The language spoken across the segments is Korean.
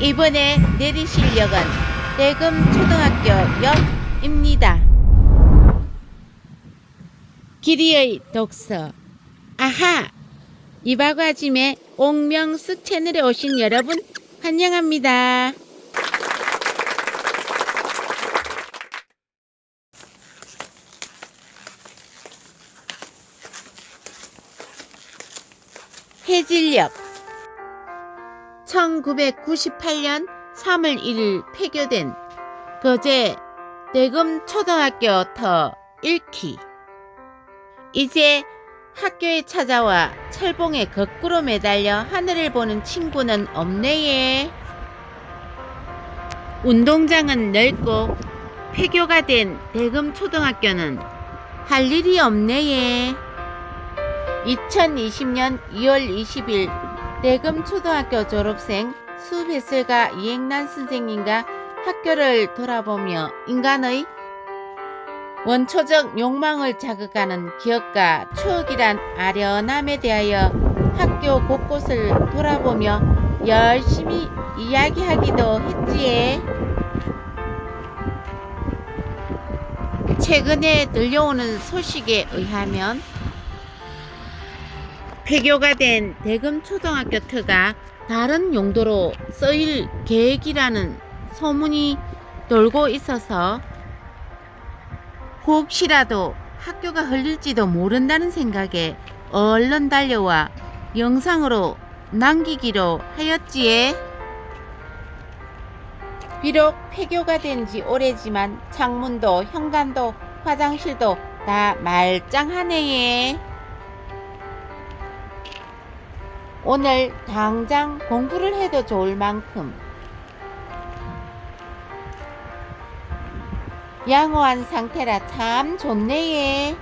이번에 내리실 역은 대금 초등학교 역입니다. 길이의 독서. 아하! 이바과짐의 옥명수 채널에 오신 여러분 환영합니다. 해질녘 1998년 3월 1일 폐교된 거제 대금 초등학교 터 1기 이제 학교에 찾아와 철봉에 거꾸로 매달려 하늘을 보는 친구는 없네예. 운동장은 넓고 폐교가 된 대금 초등학교는 할 일이 없네예. 2020년 2월 20일 대금 초등학교 졸업생 수배슬과 이행란 선생님과 학교를 돌아보며 인간의 원초적 욕망을 자극하는 기억과 추억이란 아련함에 대하여 학교 곳곳을 돌아보며 열심히 이야기하기도 했지에 최근에 들려오는 소식에 의하면 폐교가 된 대금 초등학교 터가 다른 용도로 쓰일 계획이라는 소문이 돌고 있어서 혹시라도 학교가 흘릴지도 모른다는 생각에 얼른 달려와 영상으로 남기기로 하였지에. 비록 폐교가 된 지 오래지만 창문도 현관도 화장실도 다 말짱하네예 오늘 당장 공부를 해도 좋을 만큼 양호한 상태라 참 좋네예.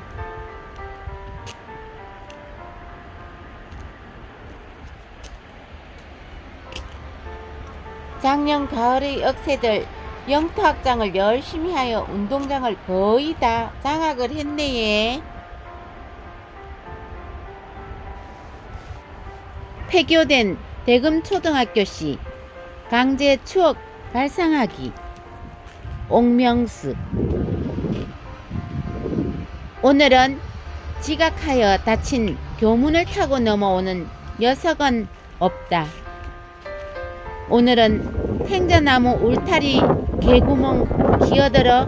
작년 가을의 억새들 영토학장을 열심히 하여 운동장을 거의 다 장악을 했네 폐교된 대금 초등학교 시 강제 추억 발상하기 옥명수 오늘은 지각하여 다친 교문을 타고 넘어오는 녀석은 없다. 오늘은 행자나무 울타리 개구멍 기어들어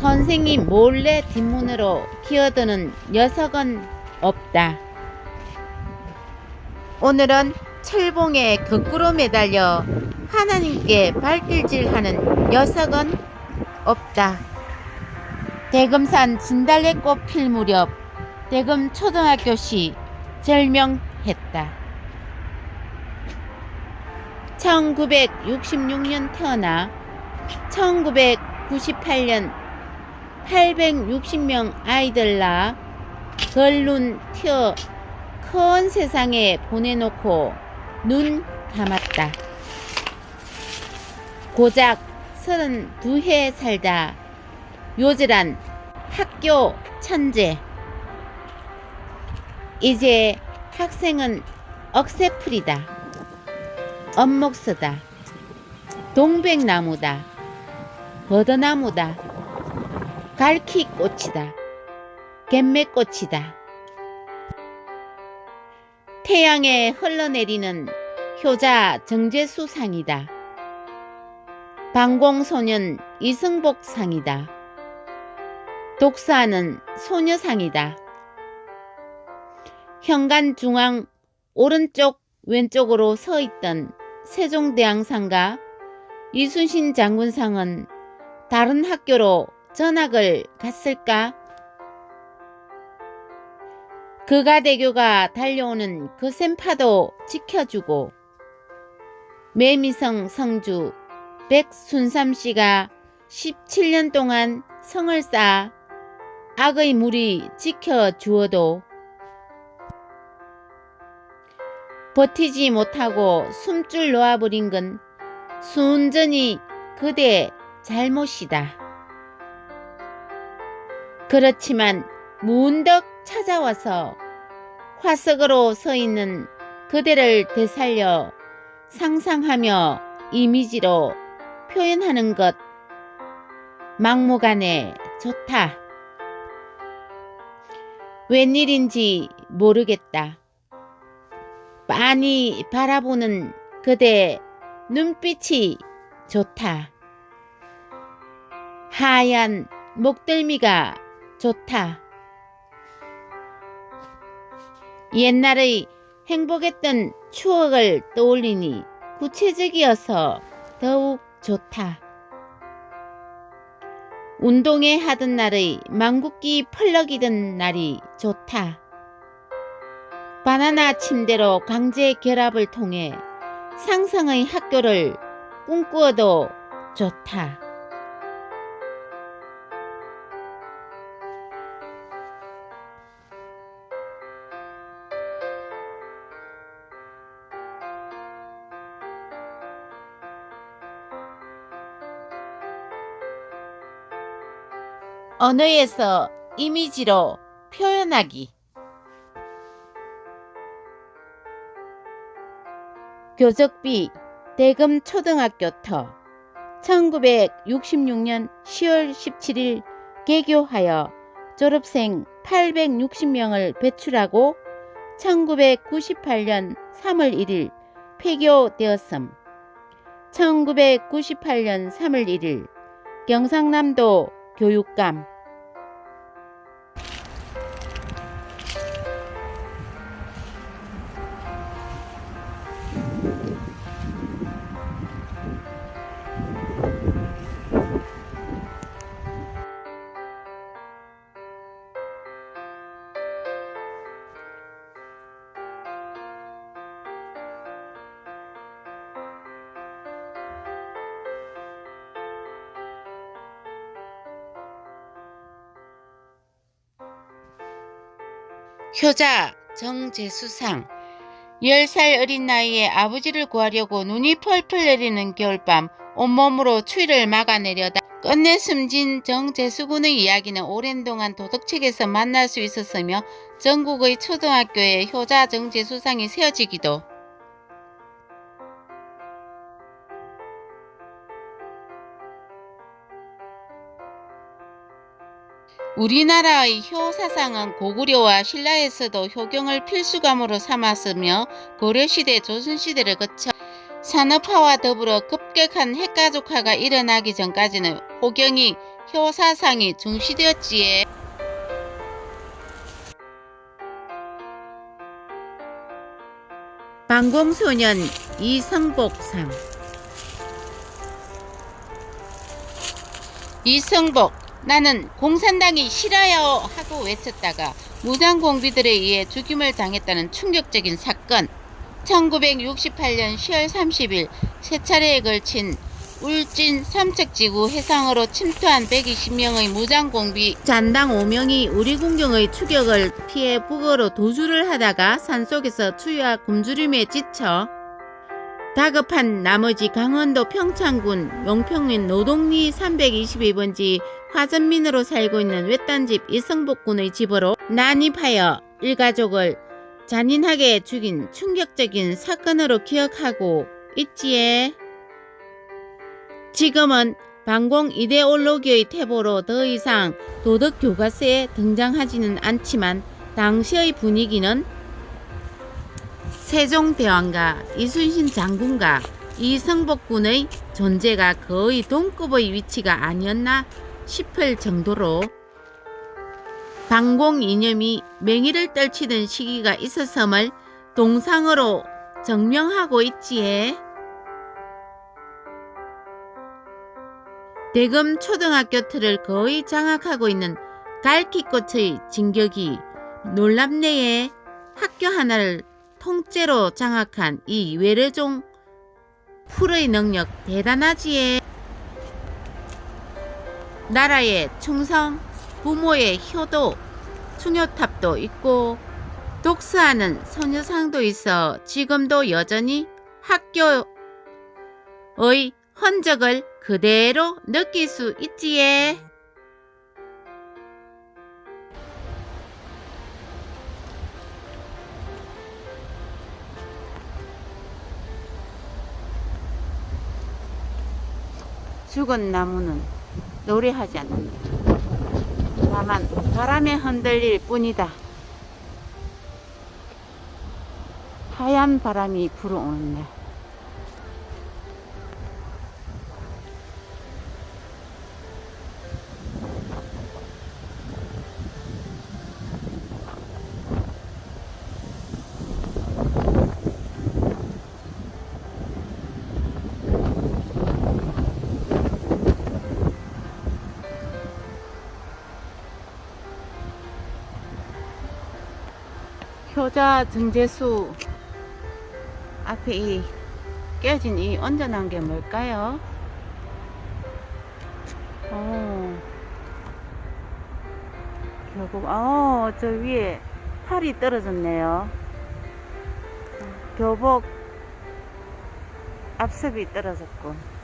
선생님 몰래 뒷문으로 기어드는 녀석은 없다. 오늘은 철봉에 거꾸로 매달려 하나님께 발길질하는 녀석은 없다. 대금산 진달래꽃 필 무렵 대금 초등학교 시 절명했다. 1966년 태어나 1998년 860명 아이들 낳아 걸룬 튀어 큰 세상에 보내놓고 눈 감았다. 고작 32해 살다 요절한 학교 천재. 이제 학생은 억새풀이다. 엄목서다. 동백나무다. 버더나무다. 갈퀴꽃이다. 갯매꽃이다. 태양에 흘러내리는 효자 정제수상이다. 방공소년 이승복 상이다. 독사는 소녀상이다. 현관 중앙 오른쪽 왼쪽으로 서 있던 세종대왕상과 이순신 장군상은 다른 학교로 전학을 갔을까? 그가 대교가 달려오는 그 샘파도 지켜주고 매미성 성주 백순삼 씨가 17년 동안 성을 쌓아 악의 물이 지켜주어도 버티지 못하고 숨줄 놓아버린 건 순전히 그대 잘못이다. 그렇지만 문득 찾아와서 화석으로 서 있는 그대를 되살려 상상하며 이미지로 표현하는 것 막무가내 좋다. 웬일인지 모르겠다. 빤히 바라보는 그대 눈빛이 좋다. 하얀 목덜미가 좋다. 옛날의 행복했던 추억을 떠올리니 구체적이어서 더욱 좋다. 운동회 하던 날의 망국기 펄럭이던 날이 좋다. 바나나 침대로 강제 결합을 통해 상상의 학교를 꿈꾸어도 좋다. 언어에서 이미지로 표현하기. 교적비 대금 초등학교터 1966년 10월 17일 개교하여 졸업생 860명을 배출하고 1998년 3월 1일 폐교되었음. 1998년 3월 1일 경상남도 교육감 효자 정재수상. 10살 어린 나이에 아버지를 구하려고 눈이 펄펄 내리는 겨울밤 온몸으로 추위를 막아내려다 끝내 숨진 정재수군의 이야기는 오랜 동안 도덕책에서 만날 수 있었으며 전국의 초등학교에 효자 정재수상이 세워지기도 우리나라의 효 사상은 고구려와 신라에서도 효경을 필수감으로 삼았으며 고려시대 조선시대를 거쳐 산업화와 더불어 급격한 핵가족화가 일어나기 전까지는 호경이 효 사상이 중시되었지에 방공소년 이성복상. 이성복 나는 공산당이 싫어요 하고 외쳤다가 무장공비들에 의해 죽임을 당했다는 충격적인 사건. 1968년 10월 30일 세 차례에 걸친 울진 삼척지구 해상으로 침투한 120명의 무장공비. 잔당 5명이 우리 군경의 추격을 피해 북어로 도주를 하다가 산속에서 추위와 굶주림에 지쳐 다급한 나머지 강원도 평창군 용평면 노동리 322번지 화전민으로 살고 있는 외딴집 이성복군의 집으로 난입하여 일가족을 잔인하게 죽인 충격적인 사건으로 기억하고 있지에 지금은 반공 이데올로기의 태보로 더 이상 도덕 교과서에 등장하지는 않지만 당시의 분위기는 세종대왕과 이순신 장군과 이성복군의 존재가 거의 동급의 위치가 아니었나 싶을 정도로 방공 이념이 맹위를 떨치던 시기가 있었음을 동상으로 증명하고 있지에 대금 초등학교 틀을 거의 장악하고 있는 갈퀴꽃의 진격이 놀랍네에 학교 하나를 통째로 장악한 이 외래종 풀의 능력 대단하지에 나라의 충성, 부모의 효도, 충효탑도 있고 독서하는 소녀상도 있어 지금도 여전히 학교의 흔적을 그대로 느낄 수 있지에. 죽은 나무는 노래하지 않는다. 다만 바람에 흔들릴 뿐이다. 하얀 바람이 불어오는 날. 효자 증제수 앞에 이 깨진 이 얹어놓은 게 뭘까요? 어, 결국, 어, 저 위에 팔이 떨어졌네요. 교복 앞섭이 떨어졌고.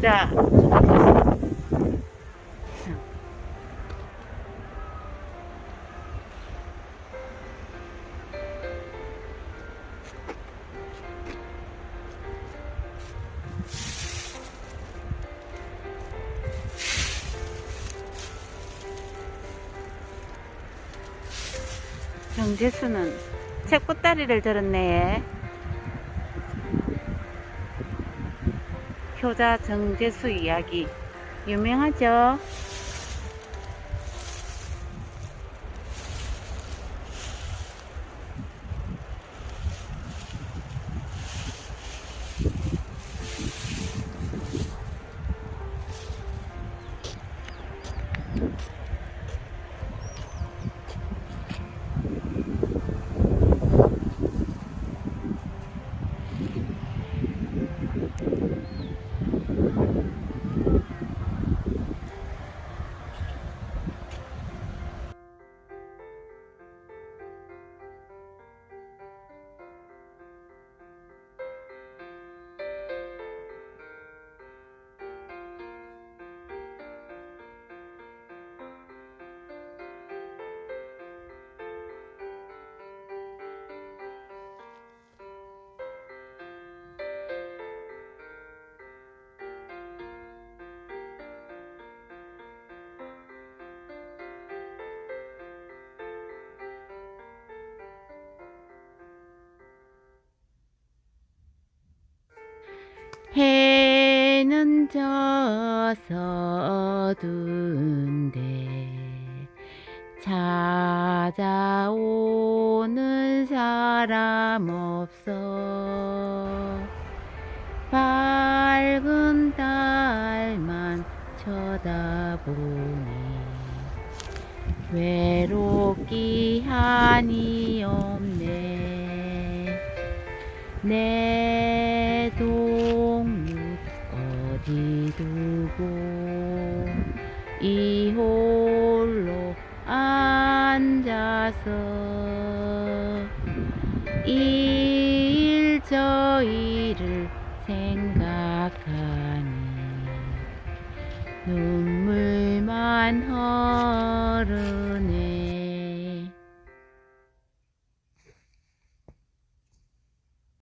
자 증제수. 정재수는 책보따리를 들었네. 효자 정재수 이야기 유명하죠? 져서 둔데 찾아오는 사람 없어. 밝은 달만 쳐다보니 외롭기 한이 없네. 내 어디 두고 이 홀로 앉아서 이 일 저 일을 생각하니 눈물만 흘